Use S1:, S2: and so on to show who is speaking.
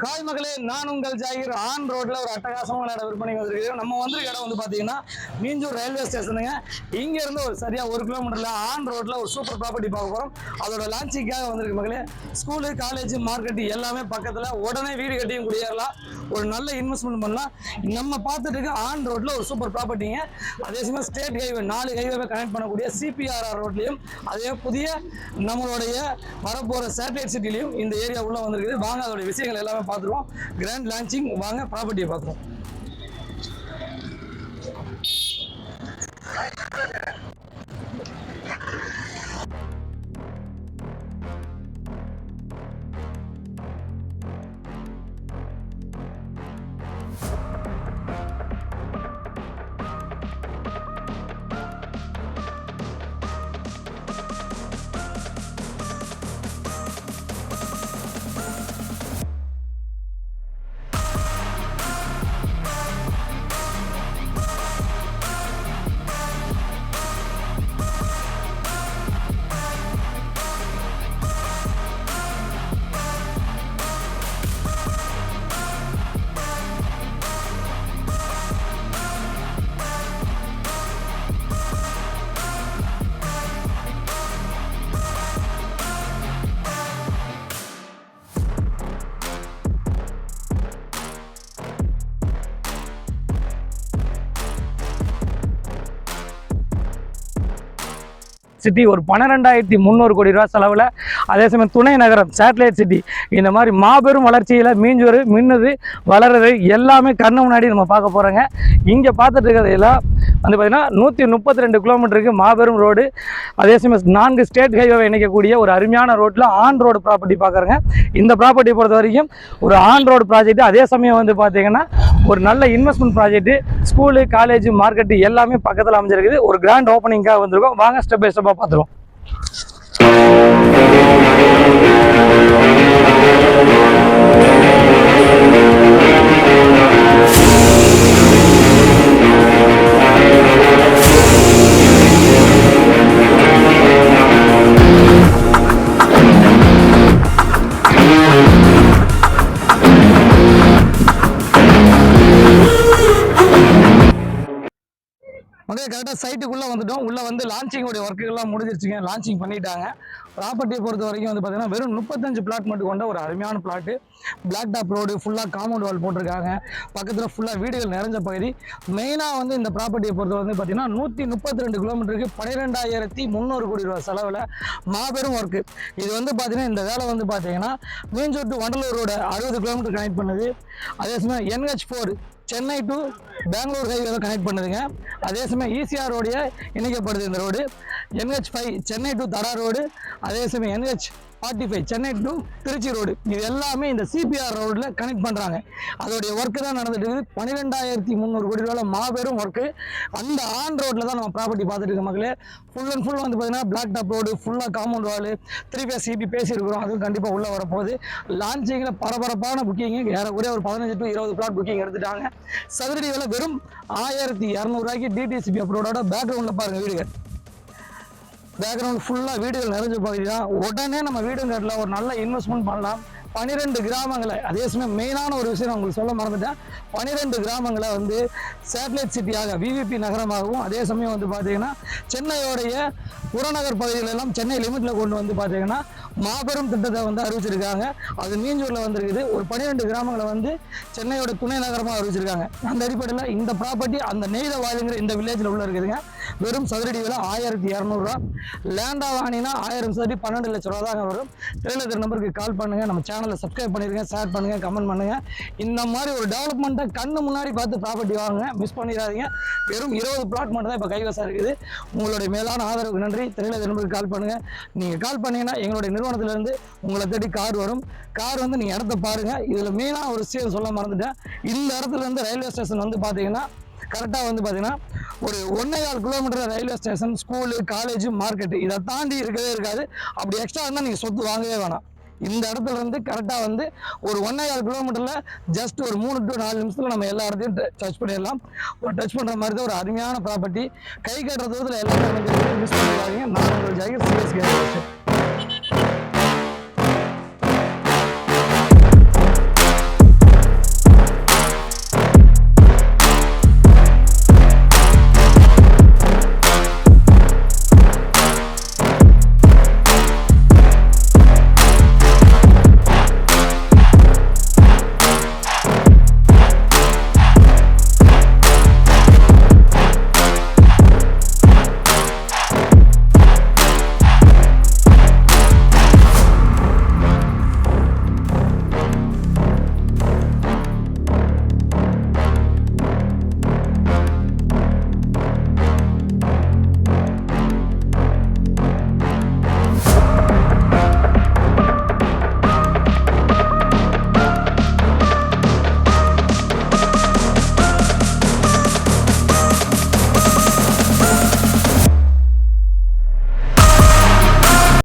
S1: Hi மகளே நான் உங்கள் ஜாகிர். ஆன் ரோட்ல ஒரு அட்டகாசமான இடம் விற்பனை வந்திருக்கிறோம் நம்ம வந்திருக்க இடம் வந்து பாத்தீங்கன்னா மீஞ்சூர் ரயில்வே ஸ்டேஷனுங்க இங்க இருந்து ஒரு சரியா ஒரு கிலோமீட்டர்ல ஆன் ரோட்ல ஒரு சூப்பர் ப்ராப்பர்ட்டி பார்க்க போறோம். அதோட லான்ச்சிங்காக வந்திருக்கு மகளே. ஸ்கூலு காலேஜ் மார்க்கெட் எல்லாமே பக்கத்துல உடனே வீடு கட்டியும் குடியேறலாம். ஒரு நல்ல இன்வெஸ்ட்மெண்ட் பண்ணலாம். நம்ம பார்த்துட்டு இருக்க ஆன் ரோட்ல ஒரு சூப்பர் ப்ராப்பர்ட்டிங்க அதே சமயம் ஸ்டேட் ஹைவே நாலு ஹைவே கனெக்ட் பண்ணக்கூடிய சிபிஆர்ஆர் ரோட்லையும் அதே புதிய நம்மளுடைய வரப்போற சேட்டலைட் சிட்டிலையும் இந்த ஏரியா உள்ள வந்திருக்குது. வாங்க அதோட விஷயங்கள் எல்லாமே பார்த்துருவோம் கிராண்ட் லான்ச்சிங் வாங்க ப்ராப்பர்ட்டியை பார்த்துருவோம் சிட்டி ஒரு பன்னிரெண்டாயிரத்தி முந்நூறு கோடி ரூபா செலவில் அதே சமயம் துணை நகரம் சேட்டலைட் சிட்டி இந்த மாதிரி மாபெரும் வளர்ச்சியில் மீஞ்சொரு மின்னுது வளருது எல்லாமே கண்ணு முன்னாடி நம்ம பார்க்க போகிறோங்க இங்கே பார்த்துட்டு இருக்கிறதெல்லாம் வந்து பார்த்திங்கன்னா நூற்றி முப்பத்தி ரெண்டு கிலோமீட்டருக்கு மாபெரும் ரோடு அதே சமயம் நான்கு ஸ்டேட் ஹைவே இணைக்கக்கூடிய ஒரு அருமையான ரோட்டில் ஆன் ரோடு ப்ராப்பர்ட்டி பார்க்குறேங்க. இந்த ப்ராப்பர்ட்டி பொறுத்த வரைக்கும் ஒரு ஆன் ரோடு ப்ராஜெக்ட் அதே சமயம் வந்து பார்த்தீங்கன்னா ஒரு நல்ல investment project school college market எல்லாமே பக்கத்தில் அமைஞ்சிருக்குது. ஒரு கிராண்ட் ஓப்பனிங்காக வந்திருக்கோம். வாங்க ஸ்டெப் பை ஸ்டெப்பாக பார்த்துருவோம். மக்கள் கரெக்டாக சைட்டுக்குள்ளே வந்துட்டோம். உள்ளே வந்து லான்ச்சிங்கோடைய ஒர்க்குகள்லாம் முடிஞ்சிருச்சுங்க. லான்ச்சிங் பண்ணிட்டாங்க. ப்ராப்பர்ட்டியை பொறுத்த வரைக்கும் வந்து பார்த்தீங்கன்னா வெறும் முப்பத்தஞ்சு பிளாட் மட்டும் கொண்ட ஒரு அருமையான பிளாட்டு பிளாக் டாப் ரோடு ஃபுல்லாக காம்பவுண்ட் வால் போட்டிருக்காங்க. பக்கத்தில் ஃபுல்லாக வீடுகள் நிறைஞ்ச பகுதி. மெயினாக வந்து இந்த ப்ராப்பர்ட்டியை பொறுத்த வந்து பார்த்தீங்கன்னா நூற்றி முப்பத்தி ரெண்டு கிலோமீட்டருக்கு பன்னிரெண்டாயிரத்தி முந்நூறு கோடி ரூபா செலவில் மாபெரும் ஒர்க்கு இது வந்து பார்த்தீங்கன்னா இந்த வேலை வந்து பார்த்தீங்கன்னா மீஞ்சூர் டு வண்டலூர் அறுபது கிலோமீட்டர் கனெக்ட் பண்ணுது. அதே சமயம் NH four Chennai to Bangalore ஹைவேல கனெக்ட் பண்ணுதுங்க. அதே சமயம் ஈசிஆர் ரோடையே இணைக்கப்படுது இந்த road NH five Chennai to Tada road அதே சமயம் NH forty five Chennai to Trichy road இது எல்லாமே இந்த சிபிஆர் ரோடில் கனெக்ட் பண்ணுறாங்க அதோடைய ஒர்க்கு தான் நடந்துட்டு இருக்குது. பன்னிரெண்டாயிரத்தி முந்நூறு கோடி ரூபாயில் மாபெரும் ஒர்க்கு அந்த ஆன் ரோட்டில் தான் நம்ம ப்ராப்பர்ட்டி பார்த்துட்டு இருக்க மக்களே. ஃபுல் அண்ட் ஃபுல் வந்து பார்த்தீங்கன்னா பிளாக் டாப் ரோடு ஃபுல்லாக காம்பவுண்ட் வால் த்ரீ பேஸ் சிபி பேசியிருக்கிறோம். அதுவும் கண்டிப்பாக உள்ளே வரப்போகுது. லான்ச்சிங்கில் பரபரப்பான புக்கிங் ஏறக்குறைய ஒரு பதினஞ்சு டு இருபது பிளாட் புக்கிங் எடுத்துட்டாங்க. சதுரடி விலை வெறும் ஆயிரத்தி இரநூறுவாய்க்கு டிடிசிபி அப்ரோடோட பேக்ரவுண்டில் பாருங்கள் வீடுகள். பேக்ரவுண்ட் ஃபுல்லாக வீடுகள் நிறைஞ்ச பகுதி தான் உடனே நம்ம வீடு கட்டலாம் ஒரு நல்ல இன்வெஸ்ட்மெண்ட் பண்ணலாம். பன்னிரெண்டு கிராமங்களை அதே சமயம் மெயினான ஒரு விஷயம் நான் உங்களுக்கு சொல்ல மறந்துட்டேன். பன்னிரெண்டு கிராமங்களை வந்து சேட்டலைட் சிட்டியாக விவிபி நகரமாகவும் அதே சமயம் வந்து பார்த்தீங்கன்னா சென்னையோடைய புறநகர் பகுதிகள் எல்லாம் சென்னை லிமிட்டில் கொண்டு வந்து பார்த்தீங்கன்னா மாபெரும் திட்டத்தை வந்து அறிவிச்சிருக்காங்க. அது மீஞ்சூரில் வந்திருக்குது. ஒரு பன்னிரெண்டு கிராமங்களை வந்து சென்னையோட துணை நகரமாக அறிவிச்சிருக்காங்க. அந்த அடிப்படையில் இந்த ப்ராப்பர்ட்டி அந்த நெய்த வாழுங்கிற இந்த வில்லேஜில் உள்ள இருக்குதுங்க. வெறும் சதுரடி விலை ஆயிரத்தி இரநூறுவா. லேண்டாக வாங்கினீங்கன்னா ஆயிரம் சதுரடி பன்னெண்டு லட்ச ரூபா தாங்க வரும். திரையில நம்பருக்கு கால் பண்ணுங்க. நம்ம சேனலை சப்ஸ்கிரைப் பண்ணிருங்க ஷேர் பண்ணுங்க கமெண்ட் பண்ணுங்க. இந்த மாதிரி ஒரு டெவலப்மெண்ட்டை கண்ணு முன்னாடி பார்த்து ப்ராப்பர்ட்டி வாங்குங்க. மிஸ் பண்ணிடாதீங்க. வெறும் இருபது பிளாட் மட்டும் தான் இப்போ கைவசம் இருக்குது. உங்களுடைய மேலான ஆதரவுக்கு நன்றி. திரையில நம்பருக்கு கால் பண்ணுங்க. நீங்கள் கால் பண்ணீங்கன்னா எங்களுடைய நிறுவனத்திலேருந்து உங்களை தேடி கார் வரும். கார் வந்து நீங்கள் இடத்த பாருங்க. இதில் மெயினாக ஒரு விஷயம் சொல்ல மறந்துட்டேன். இந்த இடத்துல இருந்து ரயில்வே ஸ்டேஷன் வந்து பார்த்தீங்கன்னா கரெக்டாக வந்து பார்த்தீங்கன்னா ஒரு ஒன்றே கால் kilometre railway station school college market இதை தாண்டி இருக்கவே இருக்காது. அப்படி எக்ஸ்ட்ரா இருந்தால் நீங்கள் சொத்து வாங்கவே வேணாம். இந்த இடத்துல இருந்து கரெக்டாக வந்து ஒரு ஒன்றே கிலோமீட்டரில் ஜஸ்ட் ஒரு மூணு டு நாலு நிமிஷத்தில் நம்ம எல்லா இடத்தையும் டச் பண்ணிடலாம். ஒரு டச் பண்ணுற மாதிரி தான் ஒரு அருமையான ப்ராப்பர்ட்டி கை கட்டுற தூரத்தில் எல்லாமே மிஸ் பண்ணிடாதீங்க. நான் உங்கள் ஜெயகர் சிஎஸ்கே